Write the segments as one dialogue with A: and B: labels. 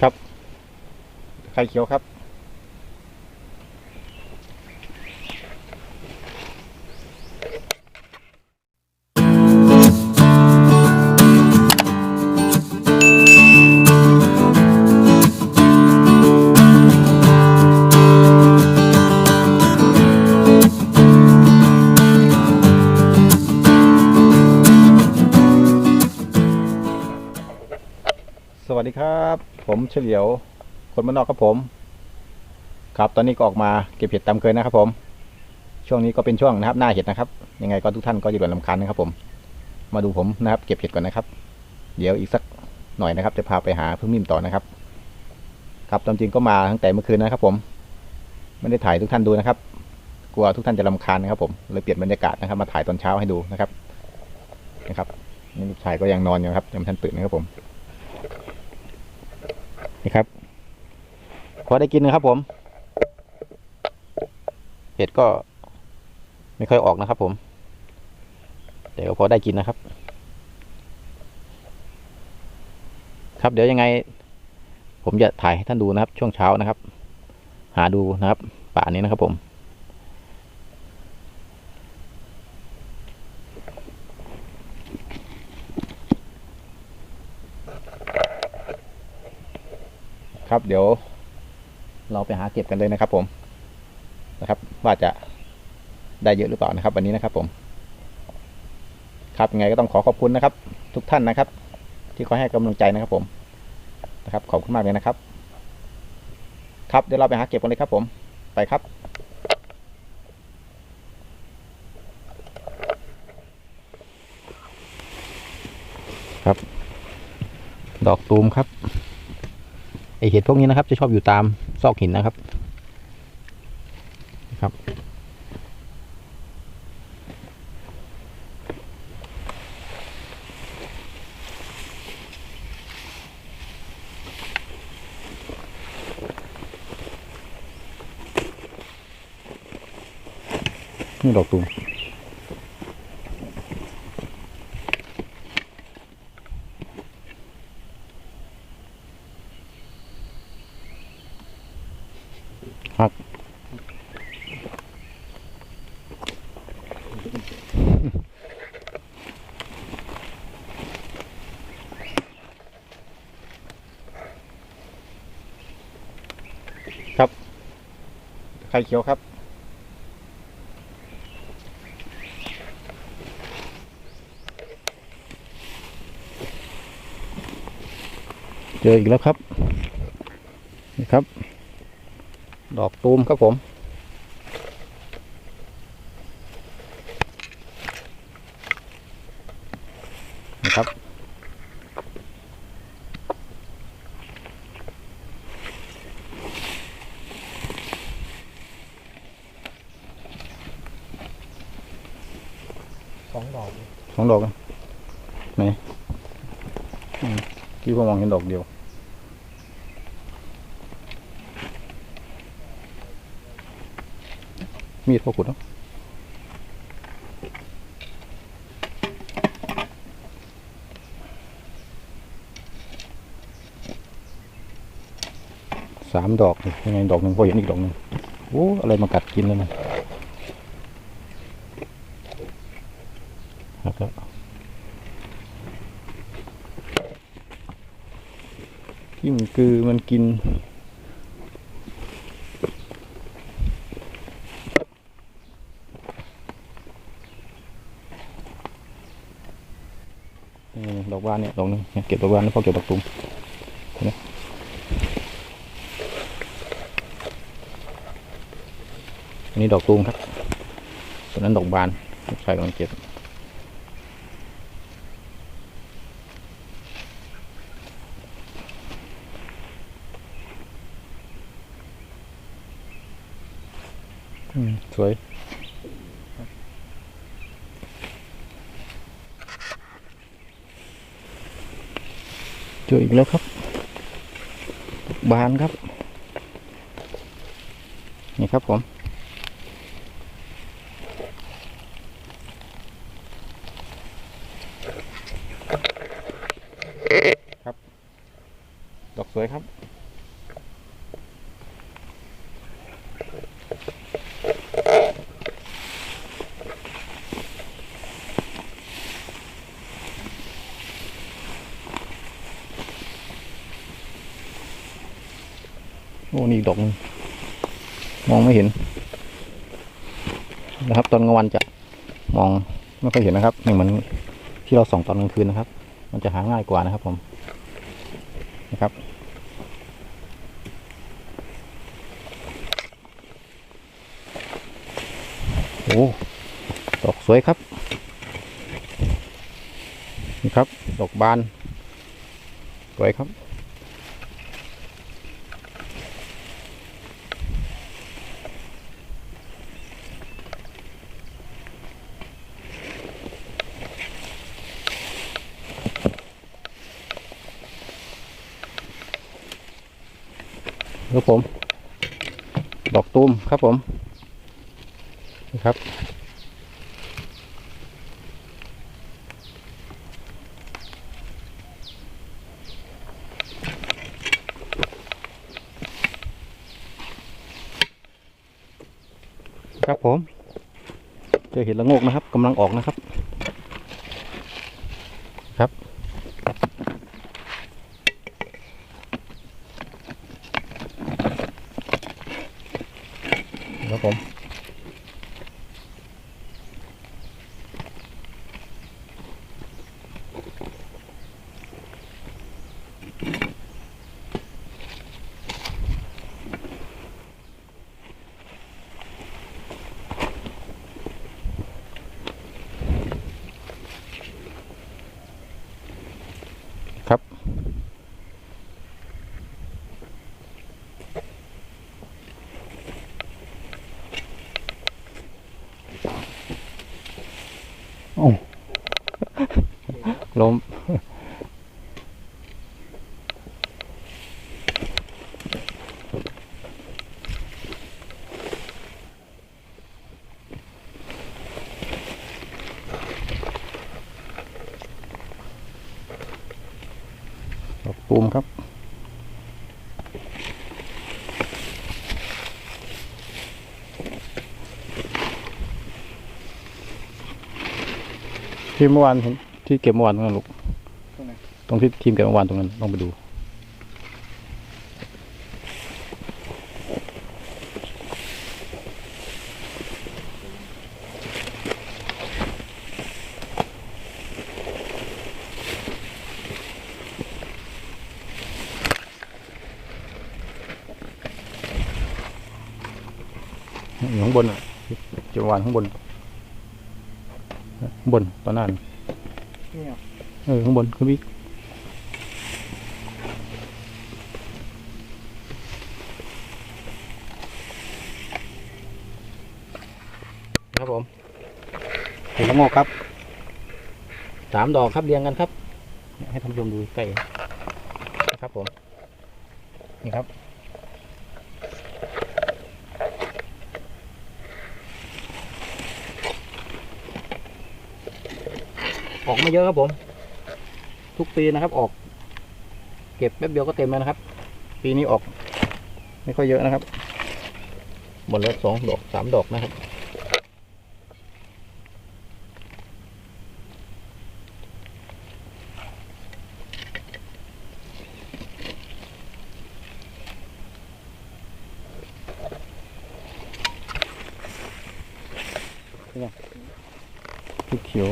A: ครับไข่เขียวครับ วัสดีครับ ผมเฉลียว คนบ้านนอกครับผม ครับตอนนี้ก็ออกมาเก็บเห็ดตามเคยนะครับ ผม ช่วงนี้ก็เป็นช่วงนะครับหน้าเห็ดนะครับ ยังไงก็ทุกท่านก็อย่าหลลำคาญนะครับ ผม มาดูผมนะครับ เก็บเห็ดก่อนนะครับ เดี๋ยวอีกสักหน่อยนะครับ จะพาไปหาพึ่งมิ่มต่อนะครับ ครับตามจริงก็มาตั้งแต่เมื่อคืนนะครับ ผม ไม่ได้ถ่ายทุกท่านดูนะครับ กลัวทุกท่านจะลำคาญนะครับ ผมเลยเปลี่ยนบรรยากาศนะครับ มาถ่ายตอนเช้าให้ดูนะครับ นะครับนี่ลูกชายก็ยังนอนอยู่ครับยังไม่ทันตื่นนะครับผม นี่ครับ พอได้กินนะครับผม เห็ดก็ไม่ค่อยออกนะครับผม แต่ก็พอได้กินนะครับ ครับเดี๋ยวยังไง ผมจะถ่ายให้ท่านดูนะครับ ช่วงเช้านะครับ หาดูนะครับ ป่านี้นะครับผม ครับเดี๋ยว เราไปหาเก็บกันเลยนะครับ ผมนะครับ ว่าจะได้เยอะหรือเปล่านะครับ วันนี้นะครับ ผม ครับยังไงก็ต้องขอขอบคุณนะครับ ทุกท่านนะครับ ที่คอยให้กำลังใจนะครับ ผมนะครับ ขอบคุณมากเลยนะครับ ครับเดี๋ยวเราไปหาเก็บกันเลยครับ ผมไปครับครับ ดอกตูมครับ เห็ดพวกนี้นะครับ จะชอบอยู่ตามซอกหินนะครับนะครับ นี่ดอกตูม ข่เขียวครับ เจออีกแล้วครับ นี่ครับ ดอกตูมครับผม นะครับ
B: สองดอก
A: สองดอกไหนอืมที่ผมมองเห็นดอกเดียวมีดพวกขุดเนาะสามดอกยังไงดอกหนึ่งพอเห็นอีกดอกหนึ่งโอ้อะไรมากัดกินเลยมันครับ แล้วกิ้งกือมันกิน ดอกบานเนี่ยดอกหนึงเนี่ยเก็บดอกบานแล้วพอเก็บดอกตุ่มนไหมอันนี้ดอกตูมครับส่วนนั้นดอกบานลูกชายกำลังเก็บ อืมสวยเจออีกแล้วครับ บานครับ นี่ครับผม ครับ ดอก สวยครับ โอ้นี่อีกดอกนึงมองไม่เห็น นะครับ ตอนกลางวันจะมองไม่ค่อยเห็นนะครับไม่เหมือนที่เราส่องตอนกลางคืนนะครับ มันจะหาง่ายกว่านะครับ ผมนะครับโอ้ดอกสวยครับนี่ครับ ดอกบาน สวยครับ ครับผม ดอกตูมครับผมนี่ครับ ครับผม เจอเห็ดละงกนะครับกำลังออกนะครับ ครับผม ครับ โอ้ ล้มดอกตูมครับที่เมื่อวานเห็น ที่เก็บเมื่อวานตรงนั้นลูก
B: ตรงไหน
A: ตรงที่ทีมเก็บเมื่อวานตรงนั้นลองไปดูอยู่ข้างบนอะเก็บเมื่อวานข้างบนข้างบนตอนนั้น
B: นี่ เอ
A: อข้างบนขึ้นอีกครับผมเห็นละโงกครับสามดอกครับเรียงกันครับ ให้ท่านผู้ชมดูใกล้นะครับผม นี่ครับ ออกไม่เยอะครับผม ทุกปีนะครับ ออก เก็บแป๊บเดียวก็เต็มแล้วนะครับ ปีนี้ออก ไม่ค่อยเยอะนะครับ หมดแล้วสองดอกสามดอกนะครับพริกเขียว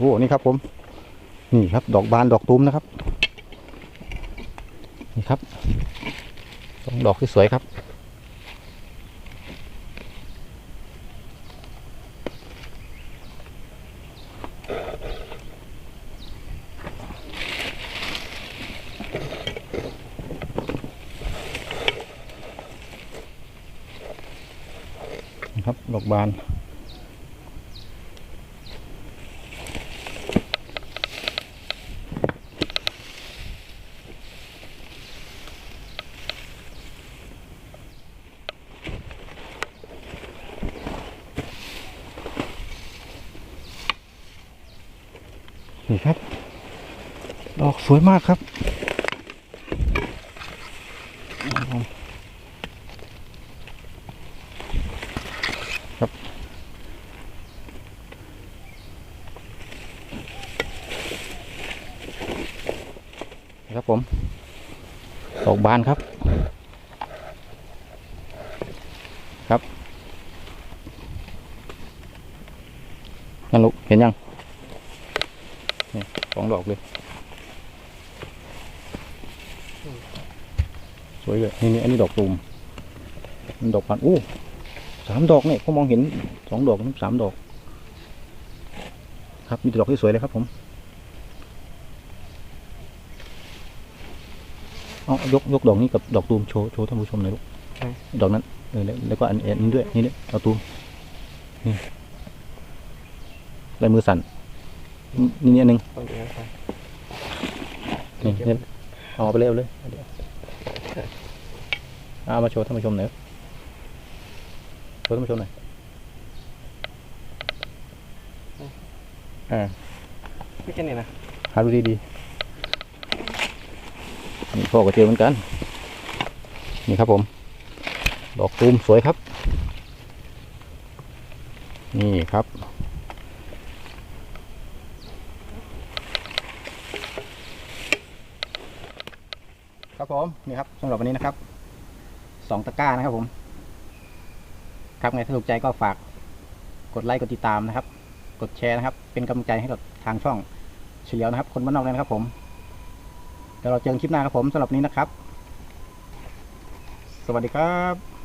A: โอ้นี่ครับผม นี่ครับ ดอกบานดอกตูมนะครับ นี่ครับสองดอกที่สวยครับนะครับ ดอกบาน นี่ครับ ดอกสวยมากครับครับครับผม ดอกบานครับ ครับนั่นลูกเห็นยังนี่สอง ดอกเลย สวยเลยนี่นี่อันนี้ดอกตูมอันดอกบานอู้สามดอกเนี่ยผมมองเห็นสองดอกนี่สามดอก ครับมีแต่ดอกที่สวยเลยครับผมเอายกยกดอกนี้กับดอกตูมโชว์โชว์ท่านผู้ชมหน่อยลูกดอกนั้นเออแล้วแล้วก็อันอันนี้ด้วยนี่เนี่ยดอกตูมนี่ลายมือสั่น นี่นี่อันหนึ่ง
B: ต้องดูนะครับ
A: นี่เนี่ยเอาไปเลยเอาเลยเอามาโชว์ท่านผู้ชมหน่อยโชว์ท่านผู้ชมหน่อยอ่า
B: ไม่แค่นี้นะ
A: หาดูดีๆนี่พ่อก็เจอเหมือนกัน นี่ครับผม ดอกตูมสวยครับ นี่ครับ ครับ ผมนี่ครับสำหรับวันนี้นะครับสองตะกร้านะครับผม ครับไงถ้าถูกใจก็ฝากกดไลค์กดติดตามนะครับ กดแชร์นะครับ เป็นกำลังใจให้กับทางช่องเฉลียวนะครับ คนบ้านนอกเลยนะครับผมเดี๋ยวเราเจอกันคลิปหน้าครับผมสำหรับนี้นะครับ สวัสดีครับ